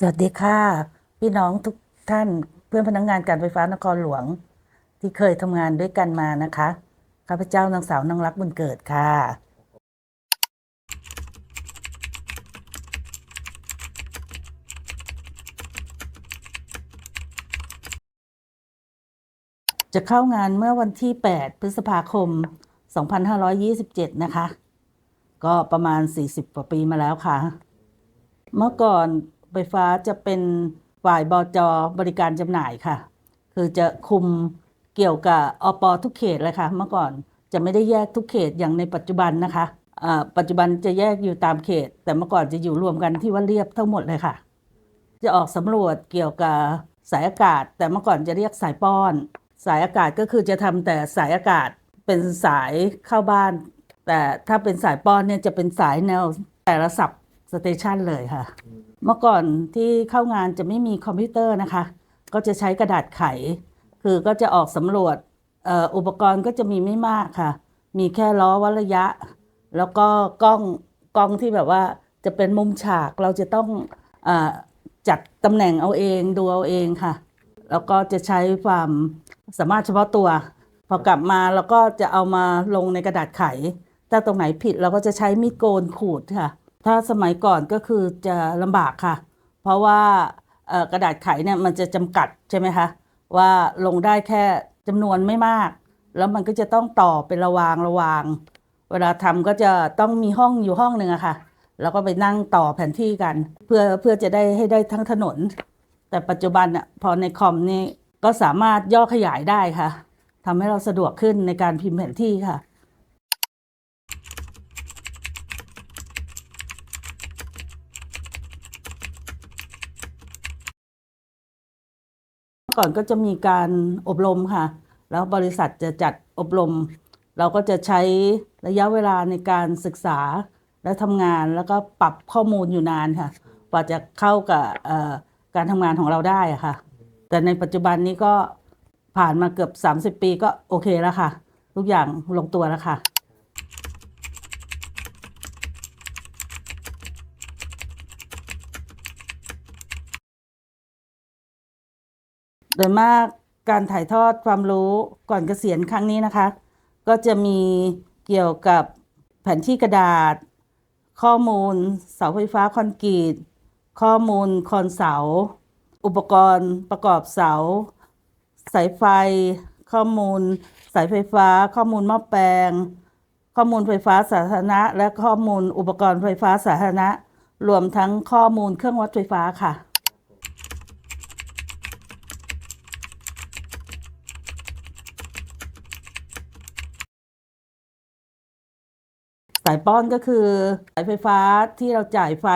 สวัสดีค่ะ พี่น้องทุกท่านเพื่อนพนักงานการไฟฟ้านครหลวง ที่เคยทำงานด้วยกันมานะคะข้าพเจ้านางสาวนางรักบุญเกิดค่ะ จะเข้างานเมื่อวันที่ 8 พฤษภาคม 2527 นะคะ ก็ประมาณ 40กว่าปีมาแล้วค่ะ เมื่อก่อน ไฟฟ้าจะเป็นฝ่ายบจบริการจำหน่ายค่ะ คือจะคุมเกี่ยวกับอปทุกเขตเลยค่ะ เมื่อก่อนจะไม่ได้แยกทุกเขตอย่างในปัจจุบันนะคะปัจจุบันจะแยกอยู่ตามเขต แต่เมื่อก่อนจะอยู่รวมกันที่ว่าเรียบทั้งหมดเลยค่ะ จะออกสำรวจเกี่ยวกับสายอากาศ แต่เมื่อก่อนจะเรียกสายป้อน สายอากาศก็คือจะทำแต่สายอากาศเป็นสายเข้าบ้าน แต่ถ้าเป็นสายป้อนเนี่ยจะเป็นสายแนวแต่ละสับสเตชันเลยค่ะ เมื่อก่อนที่เข้างานจะไม่มีคอมพิวเตอร์นะคะ ก็จะใช้กระดาษไข คือก็จะออกสำรวจอุปกรณ์ก็จะมีไม่มากค่ะ มีแค่ล้อวัดระยะ แล้วก็กล้องกล้องที่แบบว่าจะเป็นมุมฉากเราจะต้องอจัดตำแหน่งเอาเองดูเอาเองค่ะ แล้วก็จะใช้ความสามารถเฉพาะตัว พอกลับมาเราก็จะเอามาลงในกระดาษไข ถ้าตรงไหนผิดเราก็จะใช้มีดโกนขูดค่ะ ถ้าสมัยก่อนก็คือจะลำบากค่ะ เพราะว่ากระดาษไขเนี่ยมันจะจำกัดใช่ไหมคะว่าลงได้แค่จำนวนไม่มาก แล้วมันก็จะต้องต่อเป็นระวางระวาง เวลาทำก็จะต้องมีห้องอยู่ห้องหนึ่งอะค่ะ แล้วก็ไปนั่งต่อแผนที่กัน เพื่อเพื่อจะได้ให้ได้ทั้งถนน แต่ปัจจุบันอะพอในคอมนี่ก็สามารถย่อขยายได้ค่ะทำให้เราสะดวกขึ้นในการพิมพ์แผนที่ค่ะ ก่อนก็จะมีการอบรมค่ะ แล้วบริษัทจะจัดอบรม เราก็จะใช้ระยะเวลาในการศึกษาและทำงานแล้วก็ปรับข้อมูลอยู่นานค่ะกว่าจะเข้ากับการทำงานของเราได้ค่ะ แต่ในปัจจุบันนี้ก็ผ่านมาเกือบ 30 ปีก็โอเคแล้วค่ะ ทุกอย่างลงตัวแล้วค่ะ โดยมากการถ่ายทอดความรู้ก่อนเกษียณครั้งนี้นะคะ ก็จะมีเกี่ยวกับแผนที่กระดาษ ข้อมูล เสาไฟฟ้าคอนกรีตข้อมูลคอนเสา อุปกรณ์ประกอบเสา สายไฟ ข้อมูล สายไฟฟ้า ข้อมูลหม้อแปลง ข้อมูลไฟฟ้าสาธารณะ และข้อมูลอุปกรณ์ไฟฟ้าสาธารณะ รวมทั้งข้อมูลเครื่องวัดไฟฟ้าค่ะ สายป้อนก็คือสายไฟฟ้าที่เราจ่ายไฟ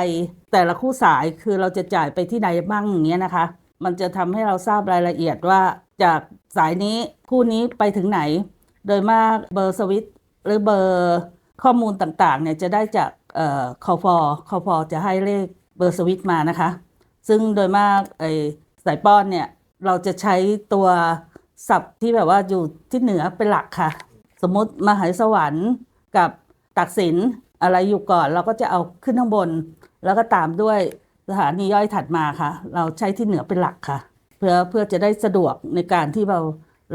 แต่ละคู่สายคือเราจะจ่ายไปที่ไหนบ้างอย่างเงี้ยนะคะ มันจะทำให้เราทราบรายละเอียดว่าจากสายนี้คู่นี้ไปถึงไหน โดยมากเบอร์สวิตช์หรือเบอร์ข้อมูลต่างๆเนี่ยจะได้จากเอ่อคอฟอคอฟอจะให้เลขเบอร์สวิตช์มานะคะ ซึ่งโดยมากไอ้สายป้อนเนี่ยเราจะใช้ตัวศัพท์ที่แบบว่าอยู่ที่เหนือเป็นหลักค่ะ สมมติมหาสวรรค์กับ ตักสินอะไรอยู่ก่อน เราก็จะเอาขึ้นข้างบน แล้วก็ตามด้วยสถานีย่อยถัดมาค่ะ เราใช้ที่เหนือเป็นหลักค่ะ เพื่อเพื่อจะได้สะดวกในการที่เรา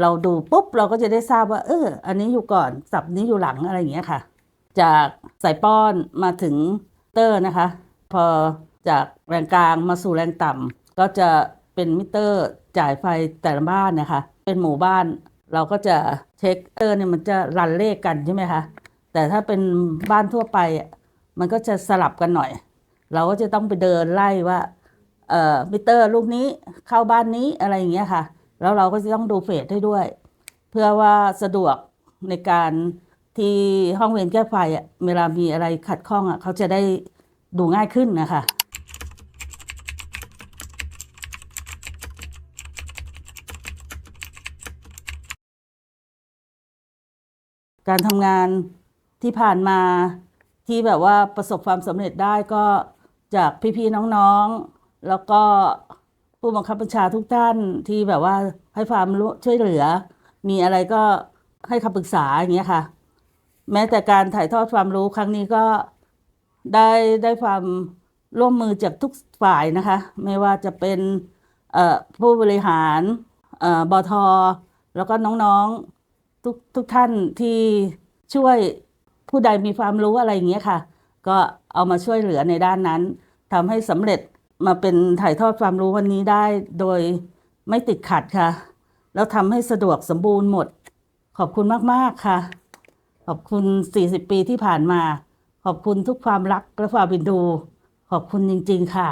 เราดูปุ๊บเราก็จะได้ทราบว่า เออ อันนี้อยู่ก่อนสับนี้อยู่หลังอะไรอย่างเงี้ยค่ะ จากสายป้อนมาถึงเตอร์นะคะ พอจากแรงกลางมาสู่แรงต่ำก็จะเป็นมิเตอร์จ่ายไฟแต่ละบ้านนะคะ เป็นหมู่บ้านเราก็จะเช็คเตอร์เนี่ยมันจะรันเลขกันใช่ไหมคะ แต่ถ้าเป็นบ้านทั่วไปอะมันก็จะสลับกันหน่อย เราก็จะต้องไปเดินไล่ว่าเอ่อมิเตอร์ลูกนี้เข้าบ้านนี้อะไรอย่างเงี้ยค่ะ แล้วเราก็จะต้องดูเฟสให้ด้วย เพื่อว่าสะดวกในการที่ห้องเวรแก้ไฟอะเวลามีอะไรขัดข้องอะเขาจะได้ดูง่ายขึ้นนะคะการทำงาน ที่ผ่านมาที่แบบว่าประสบความสำเร็จได้ก็จากพี่ๆน้องๆ แล้วก็ผู้บังคับบัญชาทุกท่านที่แบบว่าให้ความรู้ช่วยเหลือ มีอะไรก็ให้คำปรึกษาอย่างเงี้ยค่ะ แม้แต่การถ่ายทอดความรู้ครั้งนี้ก็ได้ได้ความร่วมมือจากทุกฝ่ายนะคะ ไม่ว่าจะเป็นผู้บริหารเอ่อบทแล้วก็น้องๆทุกทุกท่านที่ช่วย ผู้ใดมีความรู้อะไรอย่างเงี้ยค่ะ ก็เอามาช่วยเหลือในด้านนั้นทำให้สำเร็จมาเป็นถ่ายทอดความรู้วันนี้ได้โดยไม่ติดขัดค่ะ แล้วทำให้สะดวกสมบูรณ์หมด ขอบคุณมาก ๆ ค่ะ ขอบคุณ 40 ปีที่ผ่านมา ขอบคุณทุกความรักและความเป็นดู ขอบคุณจริง ๆ ค่ะ